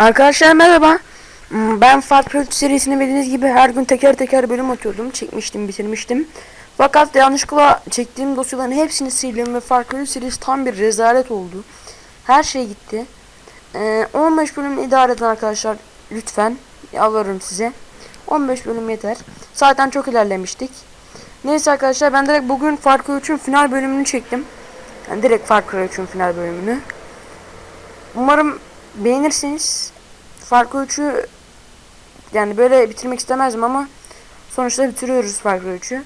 Arkadaşlar merhaba. Hmm, Ben Far Cry serisini bildiğiniz gibi her gün teker teker bölüm atıyordum. Çekmiştim, bitirmiştim. Fakat yanlışlıkla çektiğim dosyaların hepsini sildim ve Far Cry serisi tam bir rezalet oldu. Her şey gitti. Ee, 15 bölüm idare edin arkadaşlar lütfen. Yalvarırım size. 15 bölüm yeter. Zaten çok ilerlemiştik. Neyse arkadaşlar ben direkt bugün Far Cry 3'ün final bölümünü çektim. Yani direkt Far Cry 3'ün final bölümünü. Umarım beğenirsiniz. Far Cry 3'ü yani böyle bitirmek istemezdim ama sonuçta bitiriyoruz Far Cry 3'ü.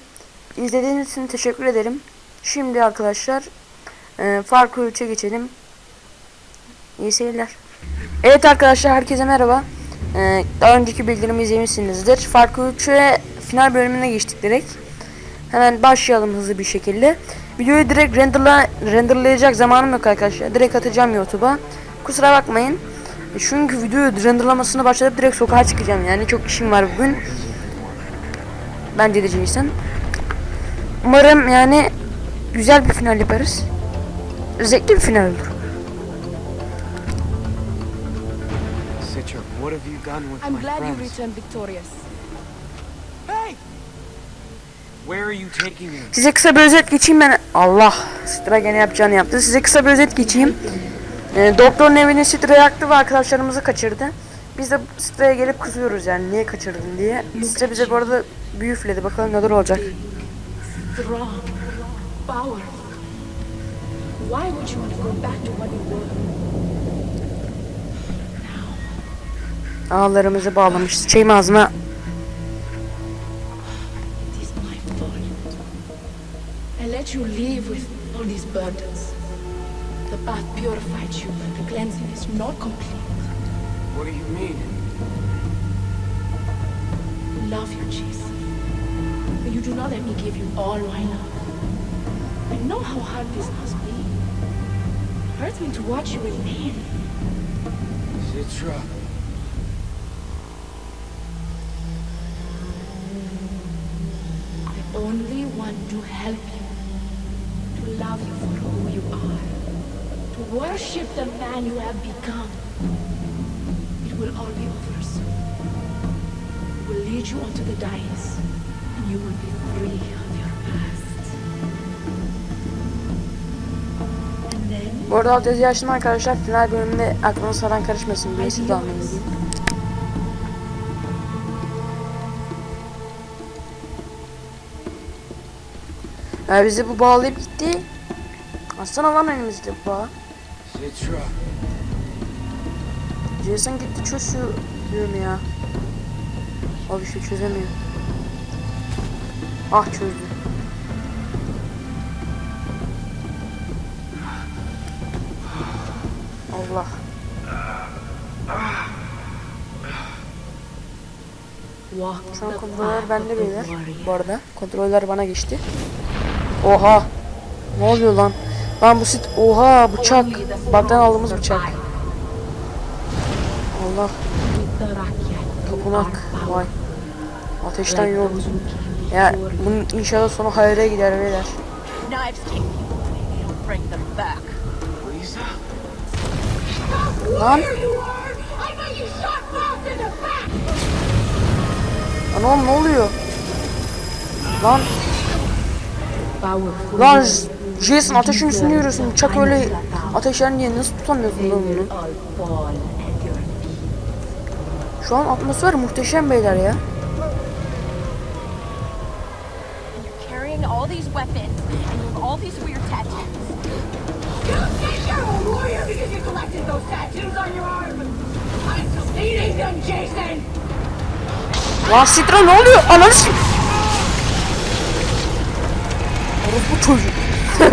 İzlediğiniz için teşekkür ederim. Şimdi arkadaşlar e, Far Cry 3'e geçelim. İyi seyirler. Evet arkadaşlar herkese merhaba. E, daha önceki bildirimi izlemişsinizdir. Far Cry 3'e final bölümüne geçtik direkt. Hemen başlayalım hızlı bir şekilde. Videoyu direkt renderla, renderlayacak zamanım yok arkadaşlar. Direkt atacağım YouTube'a. Kusura bakmayın. Çünkü videoyu renderlamasını başlatıp direkt sokağa çıkacağım yani çok işim var bugün. Bence de Jason. Umarım yani güzel bir final yaparız. Zevkli bir final olur. Citra, what have you done with I'm my glad you friends? returned victorious. Hey! Where are you taking me? Size kısa bir özet geçeyim ben. Allah. Stra gene yapacağını yaptı. Size kısa bir özet geçeyim. Ee, doktorun evini Stra yaktı ve arkadaşlarımızı kaçırdı. Biz de Stra'ya gelip kızıyoruz yani niye kaçırdın diye. Stra bize bu arada büyü üfledi. Bakalım neler olacak. Ağlarımızı bağlamış. Şeyim ağzına. I let you live with all these burdens. The bath purified you, but the cleansing is not complete. What do you mean? Love you, Jesus. But you do not let me give you all my love. I know how hard this must be. It hurts me to watch you in pain. Citra. I only want to help you, to love you for who you are, to worship the man you have become. It will all be over soon. It will lead you onto the dais, and you will be free of your past. And then Bu arada alt yazı açtım arkadaşlar. Final bölümünde aklınız falan karışmasın diye size anlayın. Ya bizi bu bağlayıp gitti. Aslında lan elimizde bu bağ. Jason gitti çöz şu diyorum ya. Abi şey çözemiyor. Ah çözdü. Allah. Şu an kontroller bende beyler. Bu arada kontroller bana geçti. Oha. Ne oluyor lan? Lan bu sit oha bıçak. Baktan aldığımız bıçak. Allah. Tapınak. Vay. Ateşten yok. Ya bunun inşallah sonu hayra gider beyler. Lan. Lan oğlum ne oluyor? Lan lan Jason ateşin üstünde yürüyorsun. Bıçak öyle ateşten diye nasıl tutamıyorsun lan bunu? Şu an atmosfer muhteşem beyler ya. Lan Sitra ne oluyor? Ananı s- Orospu çocuk.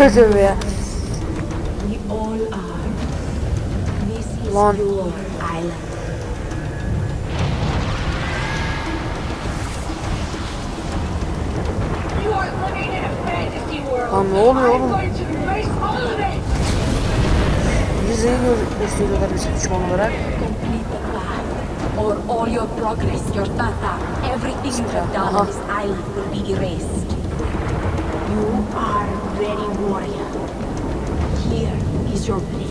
Tövbe ya. We all are. This is Lan. your island. You are living in a fantasy world! Lan ne oluyor oğlum? going to erase all of it! Bizi gö- gösteriyorlar bizi düşman olarak. Complete the path, or all your progress, your data, everything you have done on this island will be erased. is your name?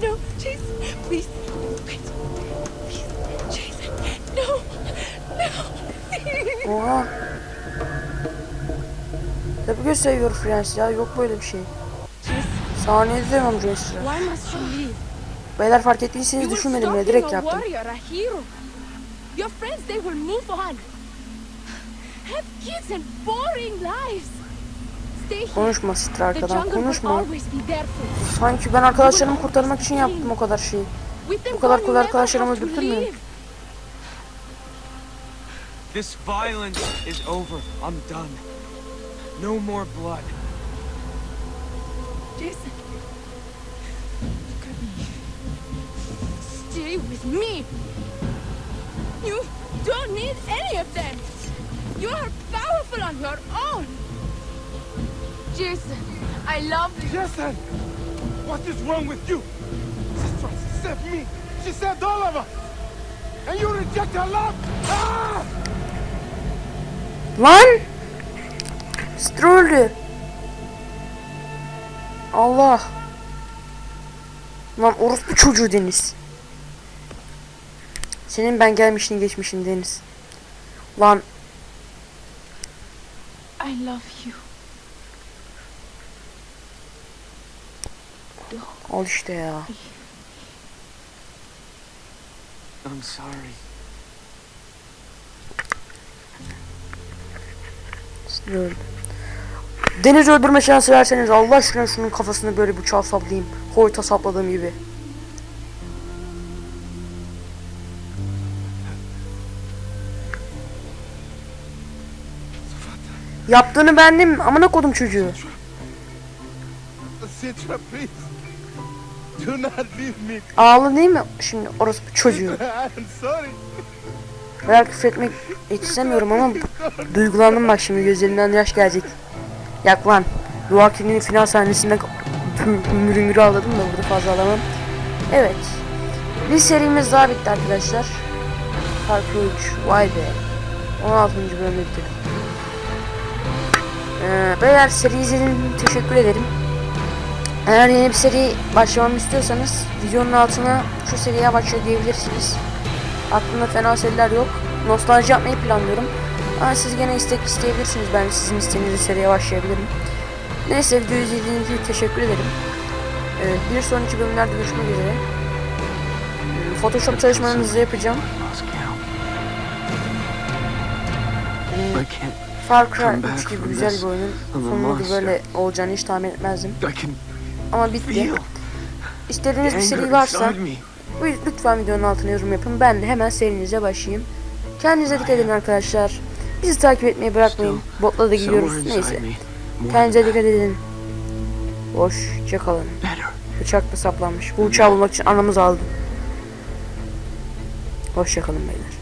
No, Jason, please, please, please, Jason, no, no. Tabii ki seviyor Frens ya. Yok böyle bir şey. Sahne izlemem Joyce'ı. Why must you leave? Beyler fark ettiyseniz düşünmedim stalking Direkt yaptım. Your friends, they will move on. Have kids and boring lives. Konuşma Sitra arkadan. Konuşma. Sanki ben arkadaşlarımı kurtarmak için yaptım o kadar şeyi. Bu kadar kolay arkadaşlarımı leave. This violence is over. I'm done. No more blood. Jason. Look at me. Stay with me. You don't need any of them. You are powerful on your own. Jason, I love you. Jason! What is wrong with you? She tried to save me. She saved all of us. And you reject her love? Ah! Lan! Sitra öldü. Allah. Lan orospu çocuğu Deniz. Senin ben gelmişin geçmişin Deniz. Lan I love you. al işte ya. I'm sorry. Öldü. Deniz öldürme şansı verseniz Allah aşkına şunun kafasını böyle bıçağı saplayayım. Hoyta sapladığım gibi. Yaptığını beğendim amına kodum çocuğu. Citra, please. Do not leave me. Ağlı değil mi şimdi orası çocuğu? I'm sorry. Ben küfür etmek istemiyorum ama duygulandım bak şimdi gözlerinden yaş gelecek. Yak lan. Luaki'nin final sahnesinde hüngür hüngür ağladım da burada fazla ağlamam. Evet. Bir serimiz daha bitti arkadaşlar. Parkur 3. Vay be. 16. bölümde bitirdim. Ee, beyler seri izlediğiniz teşekkür ederim. Eğer yeni bir seri başlamamı istiyorsanız videonun altına şu seriye başla diyebilirsiniz. Aklımda fena seriler yok. Nostalji yapmayı planlıyorum. Ama siz gene istek isteyebilirsiniz. Ben sizin isteğinizle seriye başlayabilirim. Neyse videoyu izlediğiniz için teşekkür ederim. Ee, bir sonraki bölümlerde görüşmek üzere. Ee, Photoshop çalışmalarınızı yapacağım. Far Cry Come back 3 gibi güzel bir oyunun I'm a sonunu da monster. böyle olacağını hiç tahmin etmezdim. Ama bitti. İstediğiniz bir seri varsa Lütfen videonun altına yorum yapın. Ben de hemen serinize başlayayım. Kendinize dikkat edin arkadaşlar. Bizi takip etmeyi bırakmayın. Botla da gidiyoruz. Neyse. Kendinize dikkat edin. Hoşça kalın. Bıçakla saplanmış. Bu uçağı bulmak için anamız aldı. Hoşça kalın beyler.